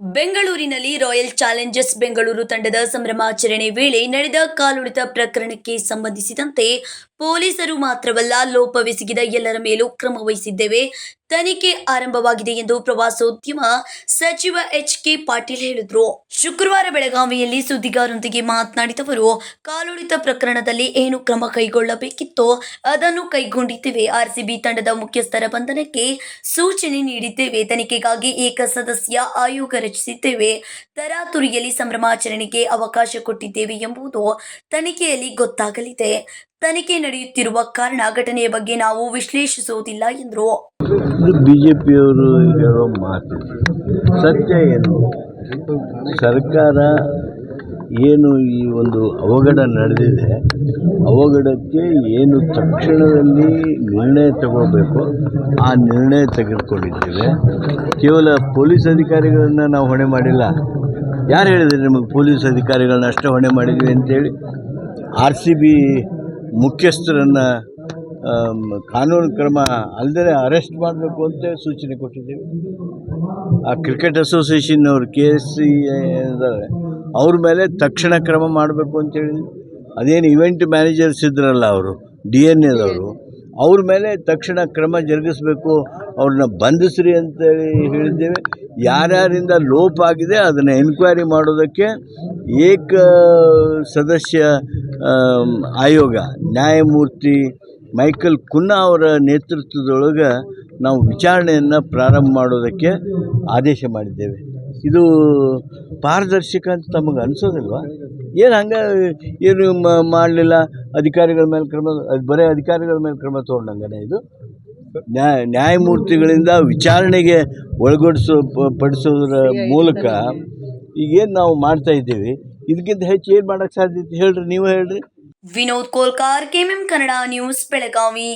ಬೆಂಗಳೂರಿನಲ್ಲಿ royal Challengers Bengaluru ತಂಡದ ಸಂಭ್ರಮಾಚರಣೆ ವೇಳೆ ನಡೆದ ಕಾಲುಳಿತ ಪ್ರಕರಣಕ್ಕೆ ಸಂಬಂಧಿಸಿದಂತೆ ಪೊಲೀಸರು ಮಾತ್ರವಲ್ಲ ಲೋಪವೆಸಗಿದ ಎಲ್ಲರ ಮೇಲೂ ಕ್ರಮ ವಹಿಸಿದ್ದೇವೆ. ತನಿಖೆ ಆರಂಭವಾಗಿದೆ ಎಂದು ಪ್ರವಾಸೋದ್ಯಮ ಸಚಿವ ಎಚ್ ಕೆ ಪಾಟೀಲ್ ಹೇಳಿದರು. ಶುಕ್ರವಾರ ಬೆಳಗಾವಿಯಲ್ಲಿ ಸುದ್ದಿಗಾರರೊಂದಿಗೆ ಮಾತನಾಡಿದವರು ಕಾಲುಳಿತ ಪ್ರಕರಣದಲ್ಲಿ ಏನು ಕ್ರಮ ಕೈಗೊಳ್ಳಬೇಕಿತ್ತೋ ಅದನ್ನು ಕೈಗೊಂಡಿದ್ದೇವೆ. ಆರ್ಸಿಬಿ ತಂಡದ ಮುಖ್ಯಸ್ಥರ ಬಂಧನಕ್ಕೆ ಸೂಚನೆ ನೀಡಿದ್ದೇವೆ. ತನಿಖೆಗಾಗಿ ಏಕಸದಸ್ಯ ಆಯೋಗ ರಚಿಸಿದ್ದೇವೆ. ತರಾತುರಿಯಲ್ಲಿ ಸಂಭ್ರಮಾಚರಣೆಗೆ ಅವಕಾಶ ಕೊಟ್ಟಿದ್ದೇವೆ ಎಂಬುದು ತನಿಖೆಯಲ್ಲಿ ಗೊತ್ತಾಗಲಿದೆ. ತನಿಖೆ ನಡೆಯುತ್ತಿರುವ ಕಾರಣ ಘಟನೆಯ ಬಗ್ಗೆ ನಾವು ವಿಶ್ಲೇಷಿಸುವುದಿಲ್ಲ ಎಂದರು. ಬಿಜೆಪಿಯವರು ಹೇಳೋ ಮಾತು ಸತ್ಯ ಏನು? ಸರ್ಕಾರ ಏನು ಈ ಒಂದು ಅವಘಡ ನಡೆದಿದೆ, ಅವಘಡಕ್ಕೆ ಏನು ತಕ್ಷಣದಲ್ಲಿ ನಿರ್ಣಯ ತಗೋಬೇಕು, ಆ ನಿರ್ಣಯ ತೆಗೆದುಕೊಂಡಿದ್ದೇವೆ. ಕೇವಲ ಪೊಲೀಸ್ ಅಧಿಕಾರಿಗಳನ್ನು ನಾವು ಹೊಣೆ ಮಾಡಿಲ್ಲ. ಯಾರು ಹೇಳಿದ್ರೆ ನಿಮಗೆ ಪೊಲೀಸ್ ಅಧಿಕಾರಿಗಳನ್ನ ಅಷ್ಟೇ ಹೊಣೆ ಮಾಡಿದ್ವಿ ಅಂತೇಳಿ? ಆರ್ ಸಿ ಬಿ ಮುಖ್ಯಸ್ಥರನ್ನು ಕಾನೂನು ಕ್ರಮ ಅಲ್ಲದೆ ಅರೆಸ್ಟ್ ಮಾಡಬೇಕು ಅಂತ ಸೂಚನೆ ಕೊಟ್ಟಿದ್ದೇವೆ. ಆ ಕ್ರಿಕೆಟ್ ಅಸೋಸಿಯೇಷನ್ ಅವರು, ಕೆ ಎಸ್ ಸಿ ಇದ್ದಾರೆ, ಅವ್ರ ಮೇಲೆ ತಕ್ಷಣ ಕ್ರಮ ಮಾಡಬೇಕು ಅಂತೇಳಿ ಅದೇನು ಇವೆಂಟ್ ಮ್ಯಾನೇಜರ್ಸ್ ಇದ್ರಲ್ಲ ಅವರು, ಡಿ ಎನ್ ಎದವರು, ಅವ್ರ ಮೇಲೆ ತಕ್ಷಣ ಕ್ರಮ ಜರುಗಿಸಬೇಕು, ಅವ್ರನ್ನ ಬಂಧಿಸ್ರಿ ಅಂತೇಳಿ ಹೇಳಿದ್ದೇವೆ. ಯಾರ್ಯಾರಿಂದ ಲೋಪ ಆಗಿದೆ ಅದನ್ನು ಎನ್ಕ್ವೈರಿ ಮಾಡೋದಕ್ಕೆ ಏಕ, ಸದಸ್ಯ ಆಯೋಗ. ನ್ಯಾಯಮೂರ್ತಿ ಮೈಕಲ್ ಕುನ್ನಾ ಅವರ ನೇತೃತ್ವದೊಳಗೆ ನಾವು ವಿಚಾರಣೆಯನ್ನು ಪ್ರಾರಂಭ ಮಾಡೋದಕ್ಕೆ ಆದೇಶ ಮಾಡಿದ್ದೇವೆ. ಇದು ಪಾರದರ್ಶಕ ಅಂತ ತಮಗೆ ಅನಿಸೋದಿಲ್ವಾ? ಏನು ಹಂಗೆ ಏನು ಮಾಡಲಿಲ್ಲ? ಅಧಿಕಾರಿಗಳ ಮೇಲೆ ಕ್ರಮ ಅದು ಬರೀ ಅಧಿಕಾರಿಗಳ ಮೇಲೆ ಕ್ರಮ ತೊಗೊಂಡಂಗೆ ಇದು? ನ್ಯಾಯ ನ್ಯಾಯಮೂರ್ತಿಗಳಿಂದ ವಿಚಾರಣೆಗೆ ಒಳಗೊಡಿಸೋ ಪಡಿಸೋದ್ರ ಮೂಲಕ ಈಗೇನು ನಾವು ಮಾಡ್ತಾ ಇದ್ದೀವಿ? ಇದಕ್ಕಿಂತ ಹೆಚ್ಚು ಏನು ಮಾಡಕ್ ಸಾಧ್ಯತೆ ಹೇಳ್ರಿ ನೀವು ಹೇಳ್ರಿ. Vinod Kolkar KMM Kannada news Belagavi.